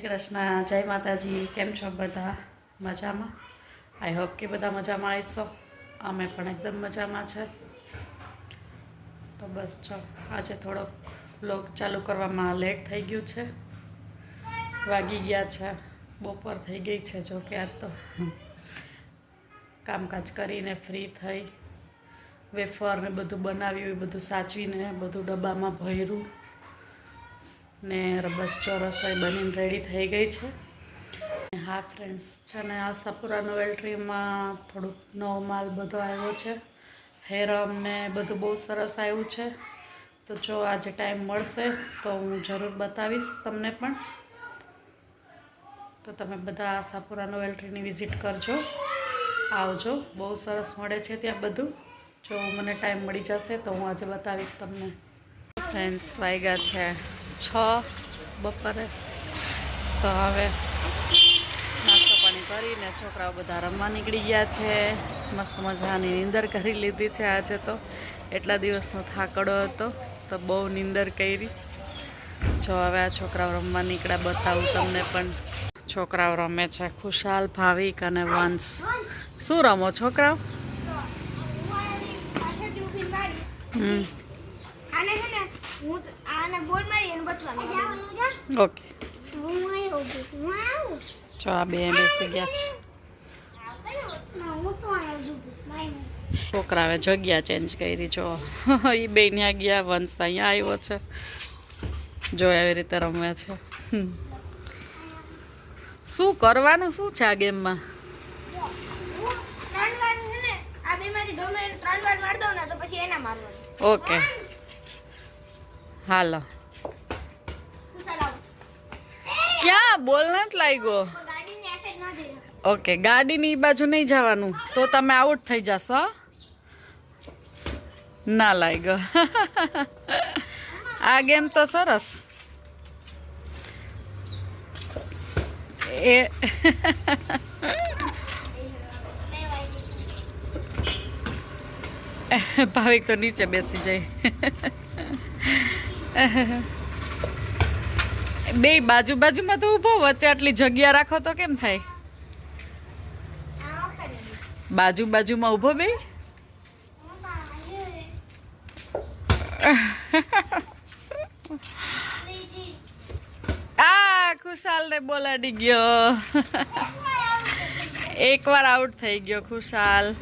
કૃષ્ણ, જય માતાજી, કેમ છો બધા? મજામાં? આઈ હોપ કે બધા મજામાં આવીશો અમે પણ એકદમ મજામાં છે. તો બસ જો, આજે થોડોક બ્લોગ ચાલુ કરવામાં લેટ થઈ ગયું છે. વાગી ગયા છે. બપોર થઈ ગઈ છે જો કે આજ તો કામકાજ કરીને ફ્રી થઈ. વેફર ને બધું બનાવ્યું, એ બધું સાચવીને બધું ડબ્બામાં ભર્યું. ને બસ જો રસોઈ બનીને રેડી થઈ ગઈ છે. હા ફ્રેન્ડ્સ છે ને આ સપુરા નોવેલ્ટ્રીમાં થોડુંક નવો માલ બધો આવ્યો છે. હેરમ ને બધું બહુ સરસ આવ્યું છે. તો જો આજે ટાઈમ મળશે, તો હું જરૂર બતાવીશ તમને પણ. તો તમે બધા આશાપુરા નોવેલ્ટ્રીની વિઝિટ કરજો. આવજો. બહુ સરસ મળે છે ત્યાં બધું. જો મને ટાઈમ મળી જશે, તો હું આજે બતાવીશ તમને. ફ્રેન્ડ્સ વાગ્યા છે. છ બપોરે. તો હવે નાસ્તો પાણી કરીને છોકરાઓ બધા રમવા નીકળી ગયા છે. મસ્ત મજાની નીંદર કરી લીધી છે આજે તો. એટલા દિવસનો થાકડો હતો તો બહુ નીંદર કરી. જો હવે આ છોકરાઓ રમવા નીકળ્યા બતાવું તમને પણ. છોકરાઓ રમે છે ખુશાલ ભાવિક અને વંશ. શું રમો છોકરાઓ? હમ. બોલ મારી એને બચવાનું ઓકે જો આ બે બેસી ગયા છે. છોકરાએ જગ્યા ચેન્જ કરી જો. એ બે ત્યાં ગયા વંશ અહીંયા આવ્યો છે. જો એવી રીતે રમે છે. શું કરવાનું શું છે આ ગેમમાં? ત્રણ વાર છે ને આ બે માંથી ગમે એને ત્રણ વાર માર દઉં ને તો પછી એને મારવાનું. ઓકે હાલો. ક્યાં? બોલ નથી લાગ્યો. ઓકે ગાડીની બાજુ નહીં જવાનું. તો તમે આઉટ થઈ જશો. ના લાગ્યો. આ ગેમ તો સરસ. એ ભાવિક તો નીચે બેસી જાય. બે બાજુ બાજુમાં તો ઊભો, વચ્ચે આટલી જગ્યા રાખો તો કેમ થાય? બાજુ બાજુમાં ઊભો બે આ ખુશાલ ને બોલાડી ગયો. એકવાર આઉટ થઈ ગયો ખુશાલ.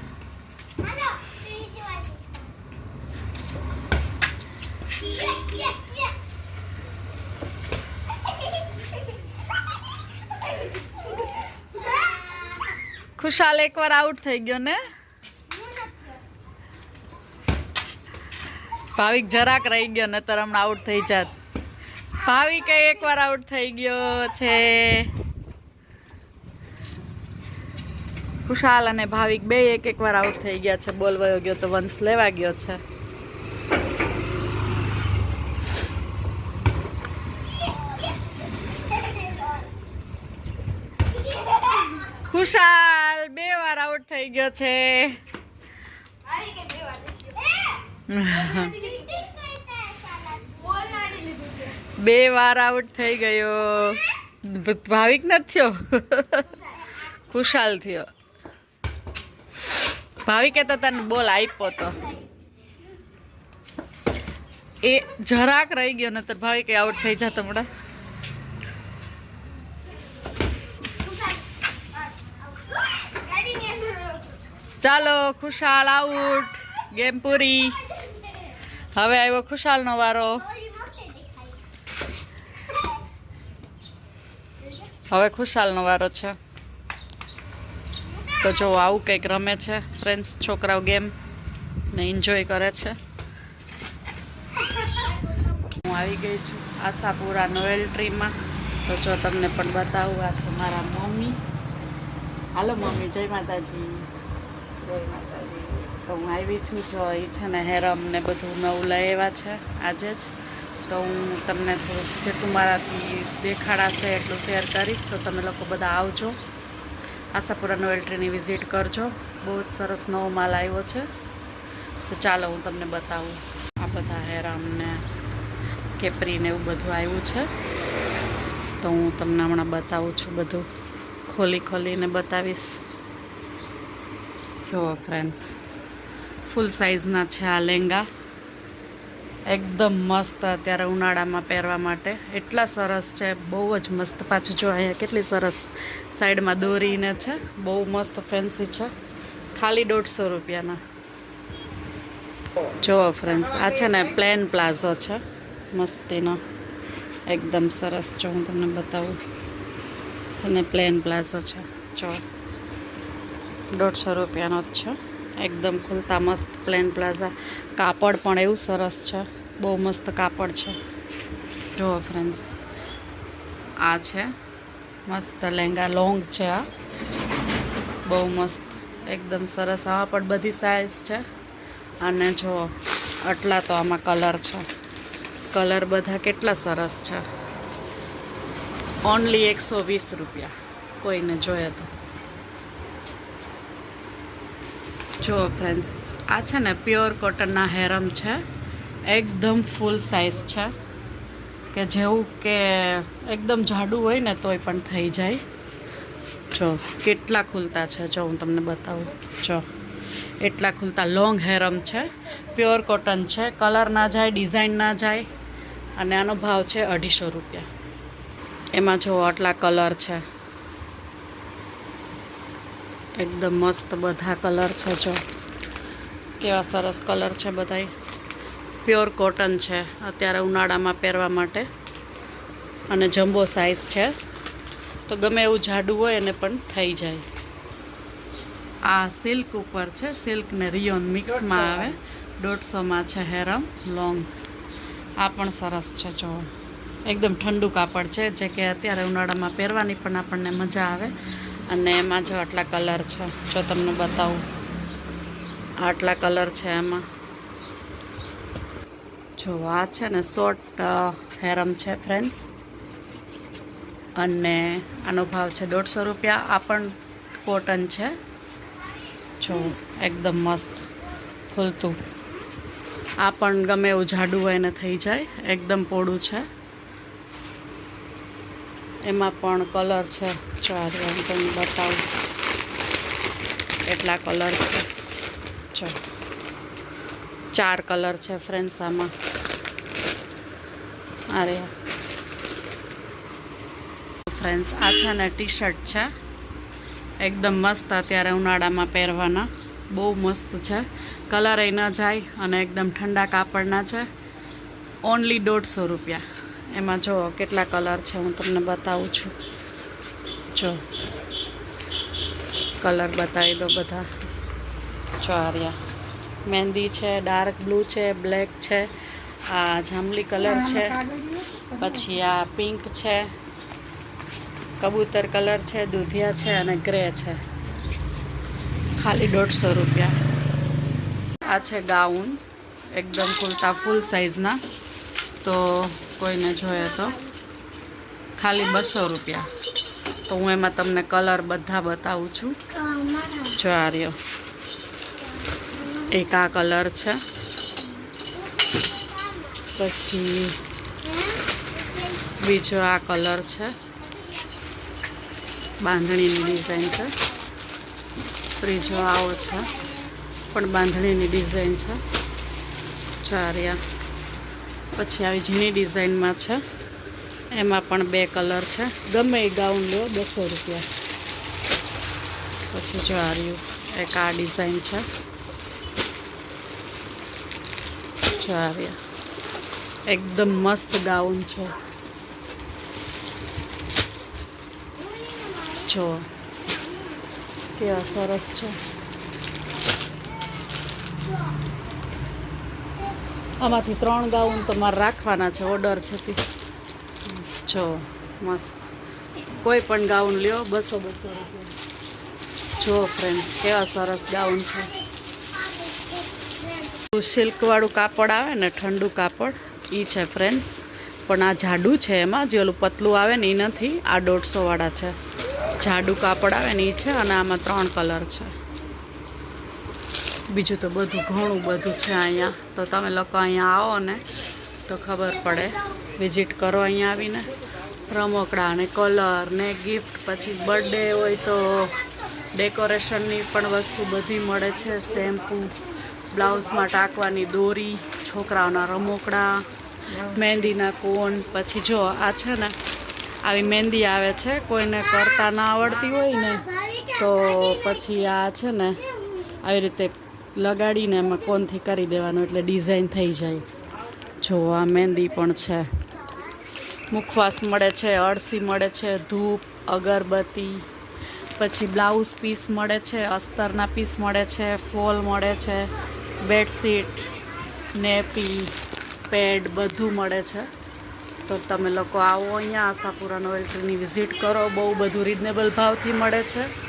ખુશાલ એકવાર આઉટ થઈ ગયો ને? ભાવિક જરાક રહી ગયો ને હમણાં આઉટ થઈ જાત. ભાવિક એકવાર આઉટ થઈ ગયો છે. ખુશાલ અને ભાવિક બે એક એક વાર આઉટ થઈ ગયા છે. બોલ વયો ગયો તો વંશ લેવા ગયો છે. ખુશાલ બે વાર આઉટ થઈ ગયો છે. બે વાર આઉટ થઈ ગયો. ભાવિક નથી થયો. ખુશાલ થયો. ભાવિકે તો તને બોલ આપ્યો તો. એ જરાક રહી ગયો નતર ભાવિકે આઉટ થઈ જતો હમણાં. ચાલો, ખુશાલ આઉટ, ગેમ પૂરી. હવે આવ્યો ખુશાલનો વારો. હવે ખુશાલનો વારો છે. તો જો, આવું કંઈક રમે છે ફ્રેન્ડ્સ છોકરાઓ ગેમ ને એન્જોય કરે છે. હું આવી ગઈ છું આશાપુરા નોવેલ્ટ્રીમાં તો જો તમને પણ બતાવું, આ છે મારા મમ્મી. હાલો, મમ્મી, જય માતાજી. તો હું આવી છું જો એ છે ને હેરમ ને બધું નવું લઈ છે આજે જ. તો હું તમને થોડુંક જેટલું મારાથી દેખાડાશે એટલું શેર કરીશ. તો તમે લોકો બધા આવજો. આશાપુરા નોવેલ્ટ્રીની વિઝિટ કરજો. બહુ જ સરસ નવો માલ આવ્યો છે. તો ચાલો હું તમને બતાવું. આ બધા હેરામ ને કેપરી ને એવું બધું આવ્યું છે. તો હું તમને હમણાં બતાવું છું બધું. ખોલી ખોલીને બતાવીશ. જુઓ ફ્રેન્ડ્સ ફૂલ સાઇઝના છે આ લેંગા. એકદમ મસ્ત અત્યારે ઉનાળામાં પહેરવા માટે. એટલા સરસ છે, બહુ જ મસ્ત. પાછું જો અહીંયા કેટલી સરસ સાઈડમાં દોરીને છે, બહુ મસ્ત ફેન્સી છે. ખાલી દોઢસો રૂપિયાના. જુઓ ફ્રેન્ડ્સ આ છે ને પ્લેન પ્લાઝો છે. મસ્તીનો. એકદમ સરસ, જો હું તમને બતાવું. છે ને પ્લેન પ્લાઝો છે. જો. દોઢસો રૂપિયાનો જ છે. એકદમ ખુલતા મસ્ત પ્લેન પ્લાઝા કાપડ પણ એવું સરસ છે. બહુ મસ્ત કાપડ છે. જુઓ ફ્રેન્ડ્સ આ છે. મસ્ત લેંગા લોંગ છે આ. બહુ મસ્ત, એકદમ સરસ. આવા પણ બધી સાઇઝ છે. અને જો આટલા તો આમાં કલર છે. કલર બધા કેટલા સરસ છે. ઓનલી એકસો વીસ રૂપિયા. કોઈને જોઈએ તો. જો ફ્રેન્ડ્સ આ છે ને પ્યોર કોટનના હેરમ છે. એકદમ ફૂલ સાઇઝ છે. કે જેવું કે એકદમ જાડું હોય ને તોય પણ થઈ જાય. જો, કેટલા ખુલતા છે જો હું તમને બતાવું. જો, એટલા ખુલતા લોંગ હેરમ છે. પ્યોર કોટન છે. કલર ના જાય ડિઝાઇન ના જાય. અને આનો ભાવ છે અઢીસો રૂપિયા. એમાં જો આટલા કલર છે. એકદમ મસ્ત બધા કલર છે જો. કેવા સરસ કલર છે બધાય. પ્યોર કોટન છે. અત્યારે ઉનાળામાં પહેરવા માટે. અને જમ્બો સાઇઝ છે. તો ગમે એવું જાડું હોય એને પણ થઈ જાય. આ સિલ્ક ઉપર છે. સિલ્ક ને રિયોન મિક્સમાં આવે. દોઢસોમાં છે હેરમ લોંગ આ પણ સરસ છે જો. એકદમ ઠંડુ કાપડ છે. જે કે અત્યારે ઉનાળામાં પહેરવાની પણ આપણને મજા આવે. અને એમાં જો આટલા કલર છે, જો તમને બતાવું. આટલા કલર છે એમાં. જો આ છે ને શોર્ટ હેરમ છે ફ્રેન્ડ્સ અને આનો ભાવ છે દોઢસો રૂપિયા. આ પણ કોટન છે. જો એકદમ મસ્ત ખુલતું. આ પણ ગમે એવું જાડું હોય ને થઈ જાય. એકદમ પોળું છે. એમાં પણ કલર છે. ચાલો હું તમને બતાવું. એટલા કલર છે. જો. ચાર કલર છે ફ્રેન્ડ્સ આમાં. અરે ફ્રેન્ડ્સ આ છે ને ટી શર્ટ છે. એકદમ મસ્ત અત્યારે ઉનાળામાં પહેરવાના. બહુ મસ્ત છે. કલર એ ન જાય અને એકદમ ઠંડા કાપડના છે. ઓનલી દોઢસો રૂપિયા. એમાં જો કેટલા કલર છે હું તમને બતાવું છું. જો કલર બતાવી દો બધા. જો આર્યા મહેંદી છે, ડાર્ક બ્લુ છે, બ્લેક છે, આ જાંબલી કલર છે, પછી આ પિંક છે, કબૂતર કલર છે, દૂધિયા છે અને ગ્રે છે. ખાલી દોઢસો રૂપિયા. આ છે ગાઉન. એકદમ કુર્તા ફૂલ સાઇઝના તો કોઈને જોઈએ તો. ખાલી બસો રૂપિયા. તો હું એમાં તમને કલર બધા બતાવું છું. જો આ રહ્યો. એક આ કલર છે. પછી બીજો આ કલર છે. બાંધણીની ડિઝાઇન છે. ત્રીજો આવો છે. પણ બાંધણીની ડિઝાઇન છે. ચાર્યા પછી આવી ઝીણી ડિઝાઇનમાં છે. એમાં પણ બે કલર છે. ગમે એ ગાઉન લો, બસો રૂપિયા. પછી જો આ એક આ ડિઝાઇન છે. જો એકદમ મસ્ત ગાઉન છે. જો, કેવા સરસ છે. આમાંથી ત્રણ ગાઉન તો મારે રાખવાના છે ઓર્ડર છે જો, મસ્ત. કોઈ પણ ગાઉન લ્યો, બસો બસો રૂપિયા. જો ફ્રેન્ડ્સ કેવા સરસ ગાઉન છે. સિલ્કવાળું કાપડ આવે ને, ઠંડુ કાપડ એ છે ફ્રેન્ડ્સ પણ આ જાડું છે એમાં, જે ઓલું પતલું આવે ને એ નથી. આ દોઢસોવાળા છે. જાડું કાપડ આવે ને એ છે, અને આમાં ત્રણ કલર છે. બીજું તો બધું ઘણું બધું છે અહીંયા. તો તમે લોકો અહીંયા આવો ને તો ખબર પડે. વિઝિટ કરો અહીંયા આવીને. રમકડા ને કલર ને ગિફ્ટ પછી બર્થડે હોય તો ડેકોરેશનની પણ વસ્તુ બધી મળે છે. શેમ્પૂ બ્લાઉઝમાં ટાંકવાની દોરી, છોકરાઓના રમકડા, મહેંદીના કોન. પછી જો આ છે ને, આવી મહેંદી આવે છે, કોઈને કરતા ના આવડતી હોય ને, તો પછી આ છે ને, આવી રીતે લગાડીને એમાં કોનથી કરી દેવાનું એટલે ડિઝાઇન થઈ જાય. જો આ મહેંદી પણ છે. મુખવાસ મળે છે, અળસી મળે છે, ધૂપ, અગરબત્તી, પછી બ્લાઉઝ પીસ મળે છે, અસ્તરના પીસ મળે છે, ફોલ મળે છે, બેડશીટ, નેપી, પેડ બધું મળે છે. તો તમે લોકો આવો અહીંયા આશાપુરા નોવેલ્ટીની વિઝિટ કરો. બહુ બધું રિઝનેબલ ભાવથી મળે છે.